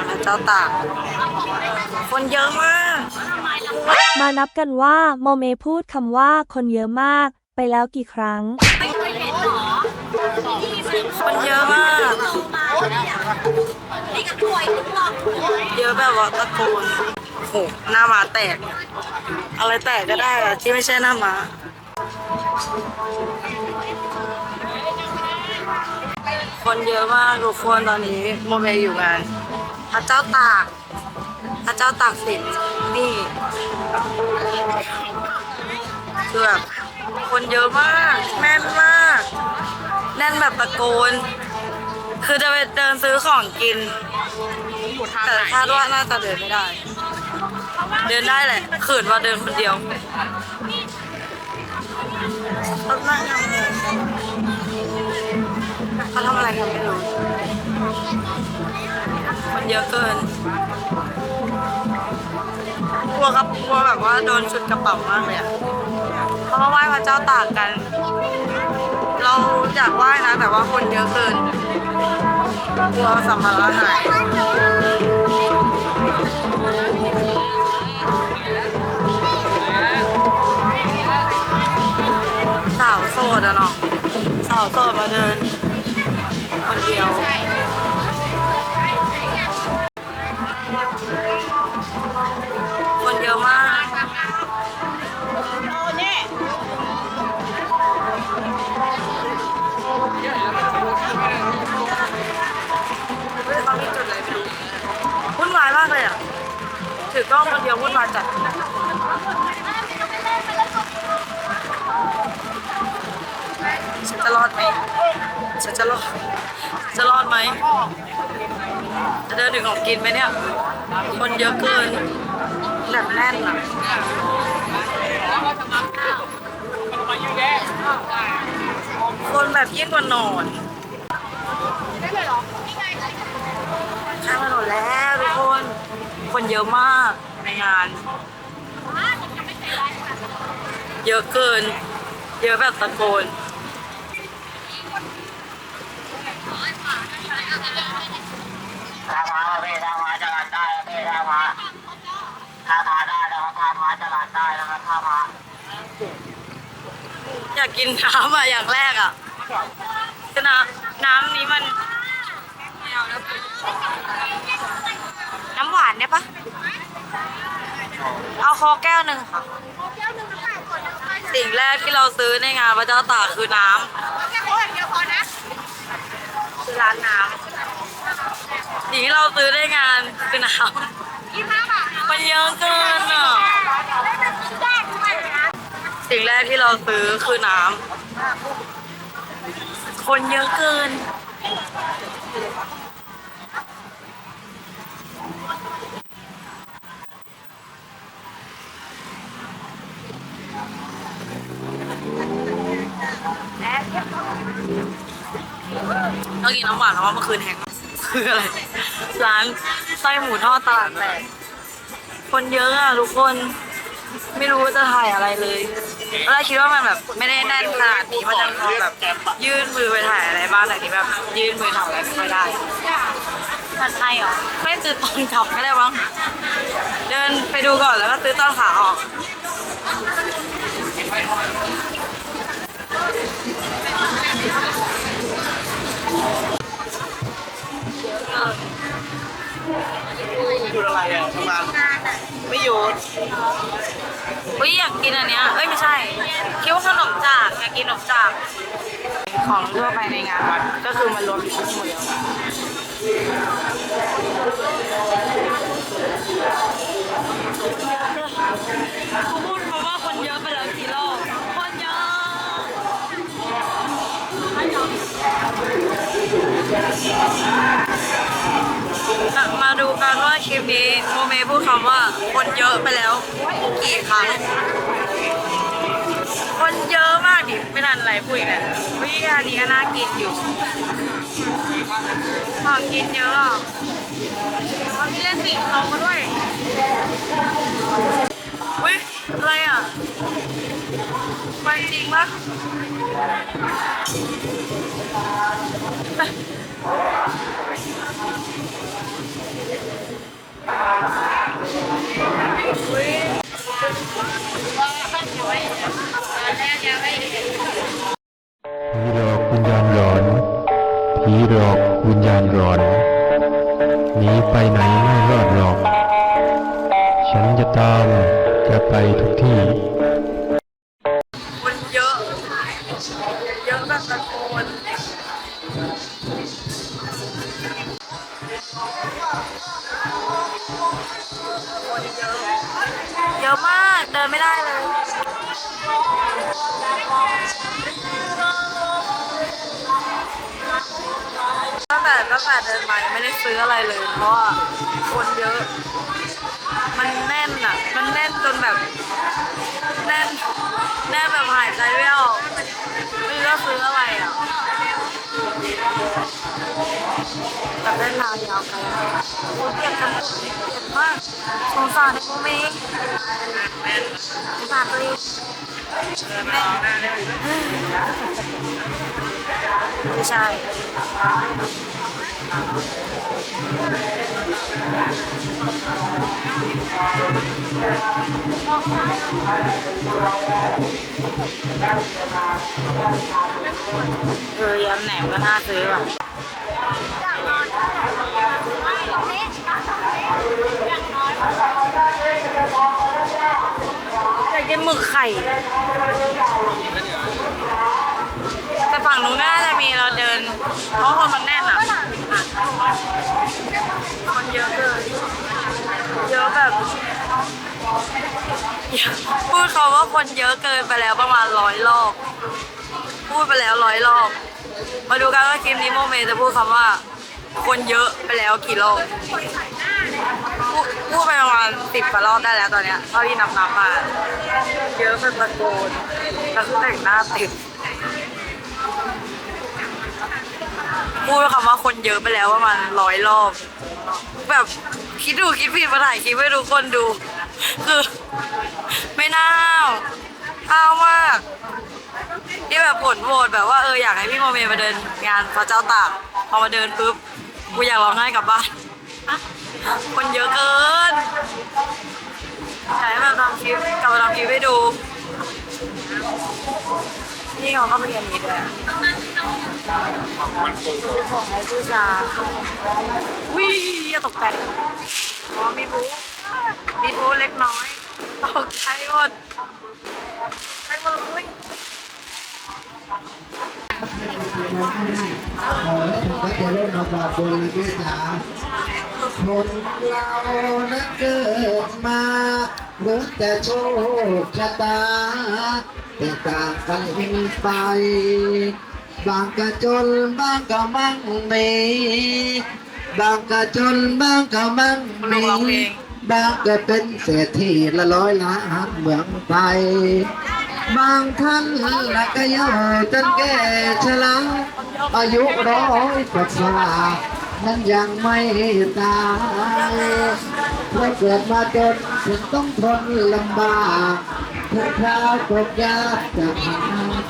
านพระเจ้าตาก คนเยอะมาก มานับกันว่าโมเมพูดคำว่าคนเยอะมาก ไปแล้วกี่ครั้ง คนเยอะมาก เยอะแบบว่าตะโกนโหหน้ามาแตก อะไรแตกก็ได้อะที่ไม่ใช่หน้ามา คนเยอะมากทุกคนตอนนี้โมเมอยู่งาน พระเจ้าตาก พระเจ้าตากสินนี่คือแบบคนเยอะมาก แน่นมาก แน่นแบบตะโกน คือจะไปเดินซื้อของกินแต่คาดว่าน่าจะเดินไม่ได้ เดินได้แหละขืนว่าเดินคนเดียวเขานั่งทำอะไรเขาทำอะไรกันไม่รู้ เยอะเกิน กลัวครับกลัวแบบว่าโดนชุดกระเป๋ามากเลยอะเขามาไหว้พระเจ้าตากกัน เราอยากไหว้นะ แต่ว่าคนเยอะเกิน กลัวสัมภาระหาย สาวโสดอะเนาะสาวโสดมาเดินคนเดียว ถือกล้องคนเดียววุ่นวายจัดฉันจะรอดไหมฉันจะรอดจะรอดไหมจะเดินถึงของกินไหมเนี่ย คนเยอะเกินแบบแน่นอะคนแบบยิ่งกว่านอนข้ามถนนแล้วทุกคน คนเยอะมากในงาน เยอะเกิน เยอะแบบตะโกนถ้ามาพี่ถ้ามาจรัดได้พี่ถ้ามาถ้ามาได้นะครับถ้ามาจรัดได้นะครับถ้ามาอยากกินน้ำอะอย่างแรกอะคือน้ำน้ำนี้มัน น้ำหวานได้ปะเอาโคกแก้วหนึ่งค่ะสิ่งแรกที่เราซื้อในงานพระเจ้าตากคือน้ำคือร้านน้ำสิ่งที่เราซื้อในงานคือน้ำมันเยอะเกินอะสิ่งแรกที่เราซื้อคือน้ำคนเยอะเกิน เรากินน้ำหวานแล้วว่าเมื่อคืนแฮงคืออะไร ร้านไส้หมูทอดตลาดแตกคนเยอะอะทุกคน ไม่รู้ว่าจะถ่ายอะไรเลยตอนแรกคิดว่ามันแบบไม่ได้แน่นขนาดนี้มันจะพอแบบยื่นมือไปถ่ายอะไรบ้างแต่ที่แบบยื่นมือถ่ายอะไรไม่ค่อยได้ผัดไทยเหรอไม่ซื้อตอนกลับก็ได้บ้างเดินไปดูก่อนแล้วก็ซื้อตอนขาออก หยุดอะไรอะทำงานไม่หยุดอุ้ยอยากกินอันเนี้ยเอ้ยไม่ใช่คิดว่าขนมจากอยากกินขนมจาก ของทั่วไปในงานวัดก็คือมันรวมอยู่ที่หมดแล้วเขาพูดมาว่าคนเยอะไปแล้วกี่ มาดูกันว่าคลิปนี้โมเมพูดคำว่าคนเยอะไปแล้วกี่ครั้ง คนเยอะมากดิ ไม่ทันไรพูดอีกแล้ววิงานนี้ก็น่ากินอยู่ขอกินเยอะอะเขามีเล่นสิงโตมาด้วยวิอะไรอะไปจริงปะ ผีหลอกวิญญาณหลอน ผีหลอกวิญญาณหลอนหนีไปไหนไม่รอดหรอก ฉันจะตามจะไปทุกที่ ตั้งแต่เดินมายังไม่ได้ซื้ออะไรเลย เพราะว่าคนเยอะ มันแน่นอะ มันแน่นจนแบบแน่นแน่นแบบหายใจไม่ออกไม่รู้จะซื้ออะไรอะแต่เส้นางยาวไกลมากโอ้ยเปียกกันเปียกมากสงสารไอ้พวกนี้สงสารตัวเองแม่ไม่ใช่ เออยำแหนมก็น่าซื้อว่ะอยากกินหมึกไข่ แต่ฝั่งนู้นน่าจะมีเราเดิน เพราะคนมันแน่นอะ เยอะเกินเยอะแบบพูดเขาว่าคนเยอะเกินไปแล้วประมาณร้อยรอบ พูดไปแล้วร้อยรอบ มาดูกันว่าคลิปนี้โมเมจะพูดคำว่า คนเยอะไปแล้วกี่รอบพูดพูดไปประมาณสิบกว่ารอบได้แล้วตอนเนี้ยเท่าที่นับนับมา เยอะเป็นตะโกนแล้วก็แต่งหน้าติด พูดคำว่าคนเยอะไปแล้วประมาณร้อยรอบ แบบคิดดูคิดผิดมาถ่ายคลิปให้ทุกคนดู คือ ไม่น่าอ้าวมากที่แบบผลโหวตแบบว่าเอออยากให้พี่โมเมมาเดินงานพระเจ้าตากพอมาเดินปุ๊บกูอยากร้องไห้กลับบ้านคนเยอะเกินอยากให้แบบทำคลิปกลับมาทำคลิปให้ดู นี่เขาก็เรียนนี้ด้วยอะของไอ้ผู้ชายวิ่งตกใจอ๋อมีบูมีบูเล็กน้อย ตกใจหมดไปหมดเลยขอให้ทุกท่านเริ่มมาบอกบนเมตตาคนเรานั้นเกิดมาเหมือนแต่โชคชะตา แต่ต่างกันไป บางก็จนบางก็มั่งมีบางก็จนบางก็มั่งมีบางก็เป็นเศรษฐีละร้อยล้านเมืองไทยบางท่านละก็ย่อจนแก่ชราอายุร้อยกว่านั้นยังไม่ตายเพราะเกิดมาจนถึงต้องทนลำบาก ทุกคราวตกยากจะหา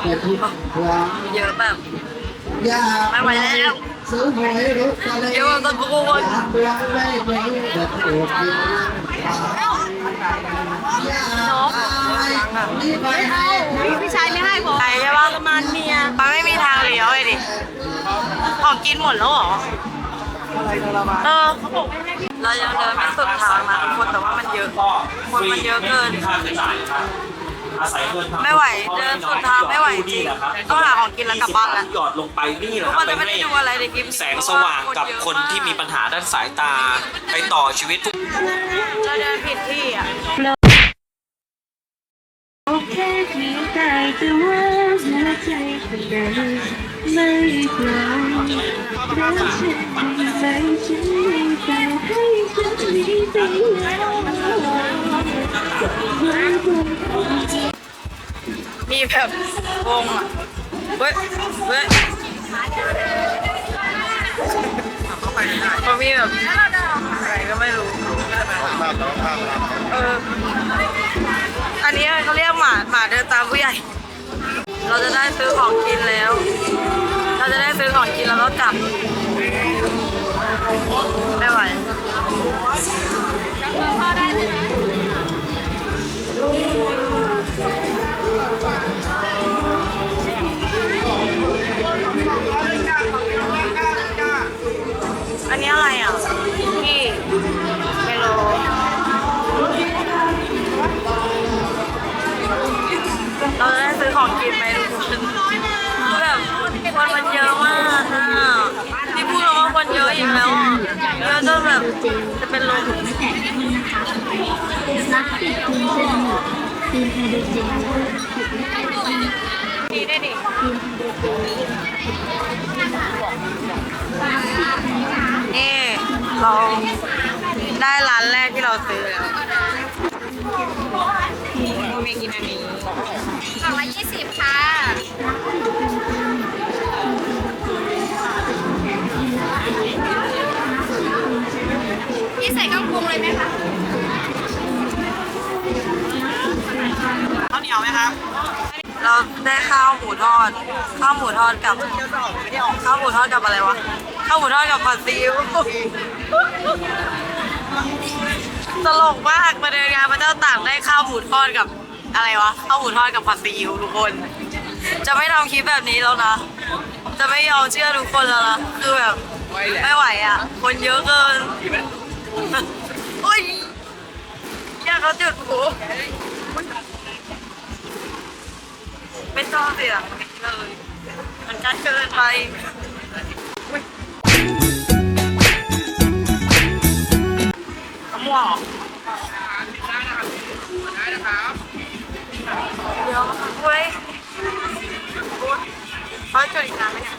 แต่ทุกครั้งเยอะแบบอยากไม่ไหวแล้วซื้อหวยรถอะไรเยอะตะโกนอยากเบื่อไม่มีแต่ถูกยิงอยากตายนี่ไปให้พี่ชายไม่ให้ผมใครใช่ปะประมาณเมียมันไม่มีทางเลี้ยวเลยดิของกินหมดแล้วเหรอเออเขาบอกเรายังเดินไม่สุดทางนะทุกคนแต่ว่ามันเยอะคนมันเยอะเกิน ไม่ไหวเดินสุดทางไม่ไหวจริงต้องหาของกินแล้วกลับบ้านแล้วหยอดลงไปนี่แหทุละกคครับนจะไม่ไปได้ให้ดูอะไรในคลิปนี้แสงสว่างกับคนที่มีปัญหาด้านสายตาไปต่อชีวิตทุกเราเดินผิดที่อะโอเคที่ได้แต่ว่าหัวใจของเราไม่ปล่อยรักฉันไม่ไปฉันไม่แต่ให้ฉันไม่ไปแล้ว มีแบบวงอะเฮ้ยเฮ้ยเขามีแบบอะไรก็ไม่รู้เออ อันนี้เขาเรียกหมาหมาเดินตามผู้ใหญ่ เราจะได้ซื้อของกินแล้ว เราจะได้ซื้อของกินแล้วก็กลับ ของกินไปมทุกคนคืแบบคนมันเยอะมากอะนี่พูดแล้วว่าคนเยอะอีกแล้วเยอะจนแบบจะเป็นลมดีได้ดินี่เราได้ร้านแรกที่เราซื้อแล้ว มีกินอันนี้กล่องละยี่สิบค่ะพี่ใส่เครื่องปรุงเลยไหมคะข้าวเหนียวไหมครับเราได้ข้าวหมูทอด ข้าวหมูทอดกับข้าวหมูทอดกับอะไรวะ ข้าวหมูทอดกับผัดซีอิ๊วตลกมากมาเดินงานพระเจ้าตากได้ข้าวหมูทอดกับ อะไรวะข้าวหมูทอดกับผัดซีอิ๊วทุกคน จะไม่ทำคลิปแบบนี้แล้วนะ จะไม่ยอมเชื่อทุกคนแล้วนะ คือแบบไม่ไหวอะ คนเยอะเกินโอ้ยอยากเขาจุดหูไม่ชอบเสียงเลยมันใกล้เกินไปอุ๊ยมะม่วง เว้ยเขาจุดอีกนานไหมเนี่ย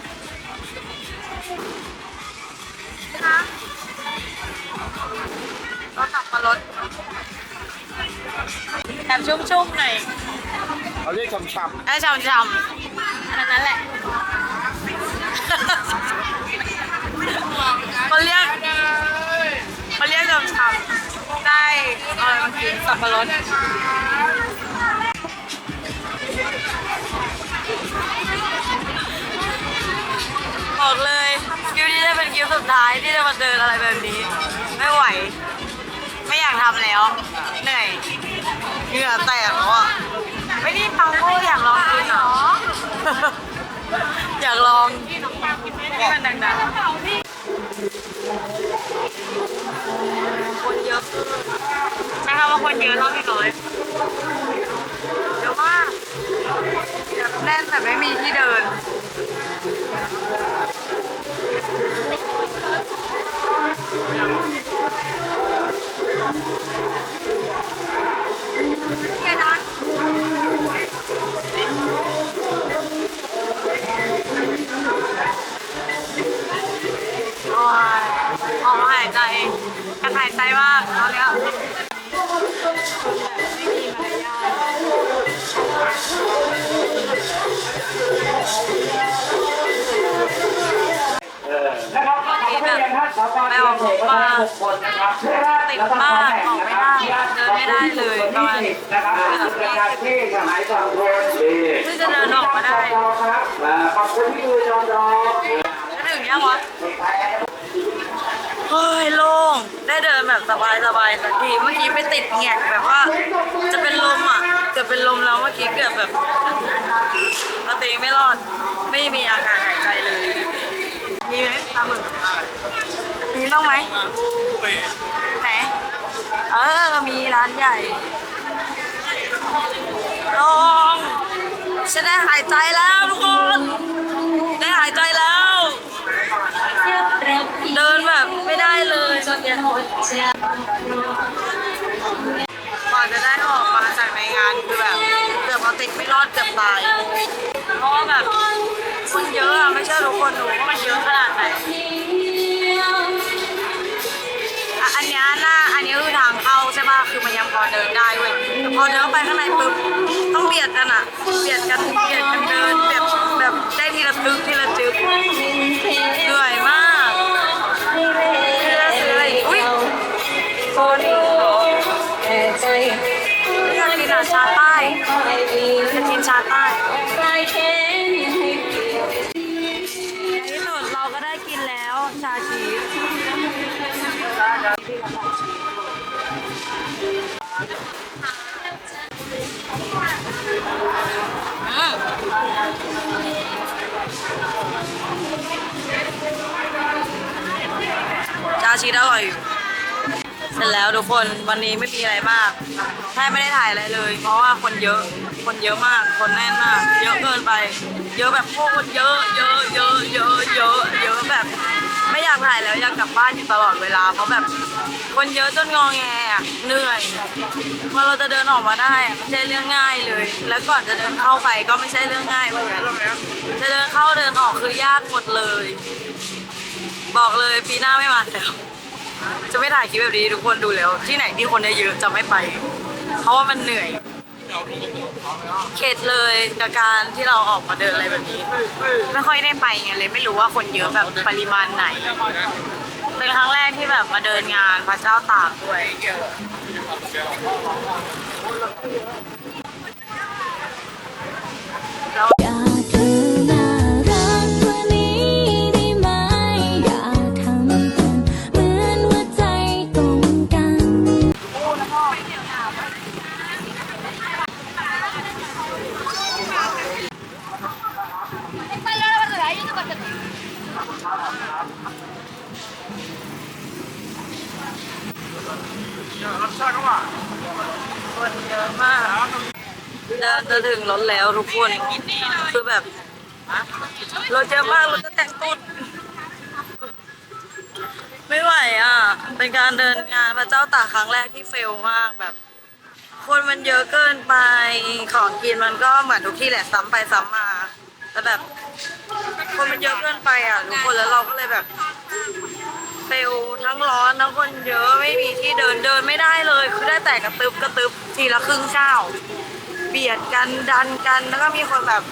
นะเรากลับมารถแอบชุ่มๆหน่อยเขาเรียกชำๆไอ้ชำชำอันนั้นแหละ เขาเรียกเขาเรียกชำชำได้เออมากินสับปะรด คิวนี้จะเป็นคิวสุดท้ายที่จะมาเดินอะไรแบบนี้ ไม่ไหว ไม่อยากทำแล้ว เหนื่อยเหงื่อแตกแล้วอะไม่ได้ปังโก้อยากลองกินเหรออยากลองที่มันดังๆคนเยอะใช่คำว่าคนเยอะเท่าที่น้อยเยอะมากแน่นแต่ไม่มีที่เดิน มากออกไม่ได้เดินไม่ได้เลยประมาณเกือบยี่สิบเพิ่งจะเดินออกมาได้ขอบคุณที่ดูจอจอจะถึงยังวะเฮ้ยโล่งได้เดินแบบสบายสบายๆสักทีเมื่อกี้ไปติดแงกแบบว่า จะเป็นลมอะเกือบเป็นลมแล้วเมื่อกี้เกือบแบบเอาตัวเองไม่รอดไม่มีอาการหายใจเลยมีไหมตาหมึกมีบ้างไหมไหน เออ มีร้านใหญ่ลองฉันได้หายใจแล้วทุกคน ได้หายใจแล้ว เดินแบบไม่ได้เลยตอนเนี้ยกว่าจะได้ออกมาจากในงานคือแบบเกือบเอาติดไม่รอดเกือบตาย เพราะว่าแบบคนเยอะอะไม่ใช่ทุกคนรู้ว่ามันเยอะขนาดไหน อเดินได้เว้ยแต่พอเดินเข้าไปข้างในปุ๊บต้องเบียดกันอะเบียดกันเบียดกันเดินแบบแบบได้ทีละตึกทีละจึก ทุกคนวันนี้ไม่มีอะไรมากแทบไม่ได้ถ่ายอะไรเลย เพราะว่าคนเยอะ คนเยอะมาก คนแน่นมาก เยอะเกินไป เยอะแบบโคตรเยอะเยอะเยอะเยอะเยอะเยอะแบบ ไม่อยากถ่ายแล้วอยากกลับบ้านอยู่ตลอดเวลา เพราะแบบคนเยอะจนงอแงอะเหนื่อยพอเราจะเดินออกมาได้อะไม่ใช่เรื่องง่ายเลย แล้วก่อนจะเดินเข้าไปก็ไม่ใช่เรื่องง่ายเหมือนกันจะเดินเข้าเดินออกคือยากหมดเลย บอกเลยปีหน้าไม่มาแล้ว จะไม่ถ่ายคลิปแบบนี้ทุกคนดูแล้ว ที่ไหนที่คนเยอะๆจะไม่ไป เพราะว่ามันเหนื่อย เข็ดเลยกับการที่เราออกมาเดินอะไรแบบนี้ ไม่ค่อยได้ไปไงเลย ไม่รู้ว่าคนเยอะแบบปริมาณไหน เป็นครั้งแรกที่แบบมาเดินงานพระเจ้าตากด้วยแล้ว แล้วทุกคนคือแบบ เรถเยอะมากรถจะแต่งตุ้นไม่ไหวอะ เป็นการเดินงานพระเจ้าตากครั้งแรกที่เฟลมากแบบ คนมันเยอะเกินไปของกินมันก็เหมือนทุกที่แหละซ้ำไปซ้ำมาแต่แบบ คนมันเยอะเกินไปอะทุกคนแล้วเราก็เลยแบบเฟลทั้งร้อนทั้งคนเยอะไม่มีที่เดินเดินไม่ได้เลย คือได้แต่กระตึบกระตึบทีละครึ่งเช้า เบียดกันดันกันแล้วก็มีคนแบบ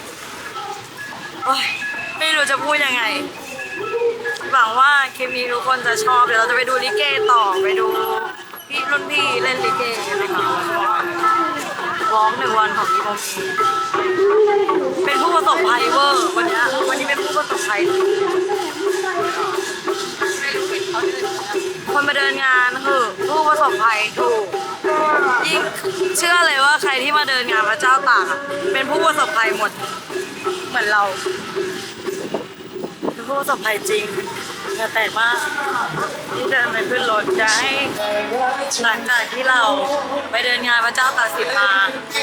โอ๊ยไม่รู้จะพูดยังไง หวังว่าคลิปนี้ทุกคนจะชอบเดี๋ยวเราจะไปดูลิเกต่อไปดูพี่รุ่นพี่เล่นลิเกนะคะร้องหนึ่งวันของพี่โมมีเป็นผู้ประสบภัยเวอร์วันนี้วันนี้เป็นผู้ประสบภัยคนมาเดินงานคือผู้ประสบภัยถูก ยิ่งเชื่อเลยว่าใครที่มาเดินงานพระเจ้าตากอะเป็นผู้ประสบภัยหมด เหมือนเราเป็นผู้ประสบภัยจริงเหงื่อแตกมากที่เดินไปขึ้นรถจะให้หลังจากที่เราไปเดินงานพระเจ้าตากสิบมา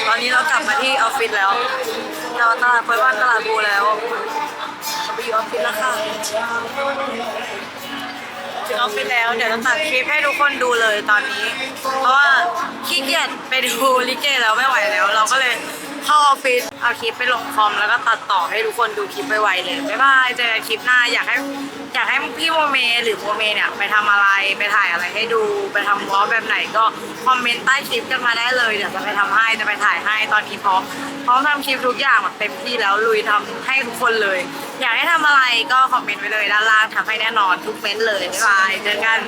ตอนนี้เรากลับมาที่ออฟฟิศแล้ว เราตลาดเปิดบ้านตลาดบูแล้วไปอยู่ออฟฟิศแล้วค่ะ ออฟฟิศแล้วเดี๋ยวจะตัดคลิปให้ทุกคนดูเลยตอนนี้ เพราะว่าขี้เกียจไปดูลิเกแล้วไม่ไหวแล้ว เราก็เลย เข้าออฟฟิศเอาคลิปไปลงคอมแล้วก็ตัดต่อให้ทุกคนดูคลิปไปไวๆเลยบ๊ายบายเจอกันคลิปหน้าอยากให้อยากให้พี่โมเมหรือโมเมเนี่ยไปทำอะไรไปถ่ายอะไรให้ดูไปทำวอล์แบบไหนก็คอมเมนต์ใต้คลิปกันมาได้เลยเดี๋ยวจะไปทำให้จะไปถ่ายให้ตอนนี้พร้อมพร้อมทำคลิปทุกอย่างแบบเต็มที่แล้วลุยทำให้ทุกคนเลย อยากให้ทำอะไรก็คอมเมนต์ไว้เลยด้านล่างทำให้แน่นอนทุกเม้นต์เลยบ๊ายบายเจอกัน